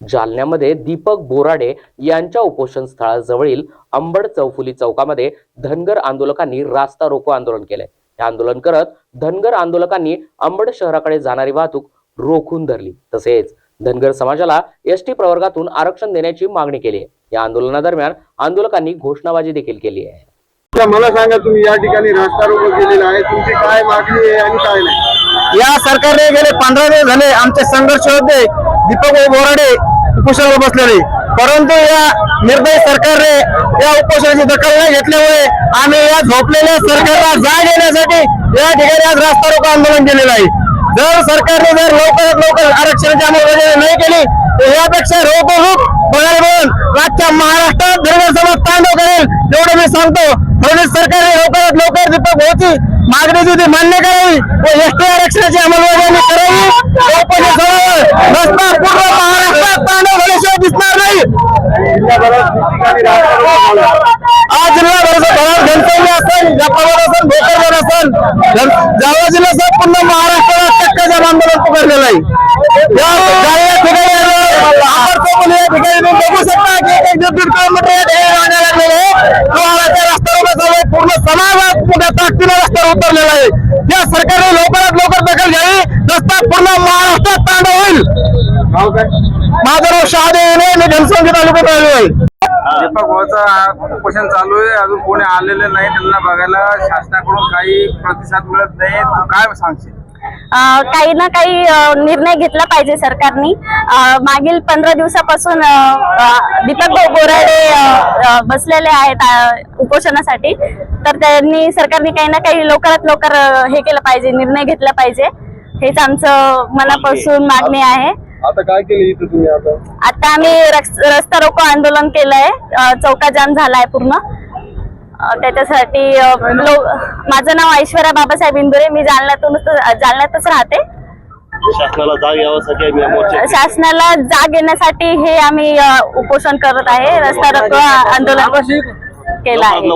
जालन्यामध्ये दीपक बोराडे यांच्या उपोषण स्थळाजवळील अंबड चौफुली चौकामध्ये धनगर आंदोलकांनी रास्ता रोको आंदोलन केलंय. हे आंदोलन करत धनगर आंदोलकांनी अंबड शहराकडे जाणारी वाहतूक रोखून धरली. तसेच धनगर समाजाला एस टी प्रवर्गातून आरक्षण देण्याची मागणी केली आहे. या आंदोलनादरम्यान आंदोलकांनी घोषणाबाजी देखील केली आहे. मला सांगा तुम्ही या ठिकाणी रस्ता रोको केलेला आहे. तुमची काय मागणी आहे आणि काय नाही? या सरकारने गेले पंधरा दिवस झाले. आमचे संघर्ष होते. दीपक बोराडे उपोषणावर बसलेले. परंतु या निर्दयी सरकारने या उपोषणाची दखल न घेतल्यामुळे आम्ही या झोपलेल्या सरकारला जाग येण्यासाठी या ठिकाणी आज रास्ता रोको आंदोलन केलेलं आहे जर सरकारने जर लवकरात लवकर आरक्षणाची अंमलबजावणी नाही केली तर यापेक्षा रोकोरूप पगार मिळून आजच्या महाराष्ट्रात धर्म समाज तांडव करेल एवढं मी सांगतो. फडणवीस सरकारने लवकरात लवकर दीपक भाऊची मागणी जी ती मान्य करावी व एसटी आरक्षणाची अंमलबजावणी करावी उपोषण सोडावं. रस्ता पूर्ण महाराष्ट्रात तांडव झाल्याशिवाय दिसणार नाही जिल्ह्याभरात ठिकठिकाणी रस्ता रोको झाला. आज जिल्हा भरात घनसंख्या असेल जपावर असेल भोकरवर असेल जालना जिल्ह्यासह पूर्ण महाराष्ट्राला चक्काजाम आंदोलन पुकारलेलं आहे. या जालन्या ठिकाणी आलो, आंबड चौफुली या ठिकाणी तुम्ही बघू शकता की एक एक दीड दीड किलोमीटर या ठिकाणी रांगा लागलेल्या आहे. तुम्हाला रस्ता रोको चालू आहे. पूर्ण समाजात मोठ्या रस्त्यावर उतरलेला आहे. या सरकारने लवकरात लवकर दखल घ्यावी. रस्ता पूर्ण महाराष्ट्रात तांडव होईल. माझं नाव शहादे मी घनसंख्या तालुक्यात आलो आहे दीपक भाऊचा उपोषण चालू आहे. अजून कोणी आलेले नाही त्यांना बघायला. शासनाकडून काही प्रतिसाद मिळत नाही. तू काय सांगशील? अ, काही ना काही अ, निर्णय घेतला पाहिजे सरकारनी. अ, मागील पंधरा दिवसापासून अ, अ, दीपक भाऊ बोराडे अ, अ, बसलेले आहेत अ, उपोषणासाठी. तर त्यांनी सरकारने काही ना काही लवकरात लवकर अ, हे केलं पाहिजे निर्णय घेतला पाहिजे. हेच आमचं मनापासून मागणी आहे. आता काय केलं इथं तुम्ही आता? आता आम्ही रस- रस्ता रोको आंदोलन केलंय. अ, चौका जाम झालाय पूर्ण. अ, त्याच्यासाठी अ, लो- माझं नाव ऐश्वर्या बाबासाहेब इंदुरे. मी जालन्यातूनच जालन्यातच राहते. शासनाला जाग यावासाठी आम्ही या मोर्चा शासनाला जाग येण्यासाठी हे आम्ही अ, उपोषण करत आहे. रस्ता रोको आंदोलन केलं आहे. आम्हाला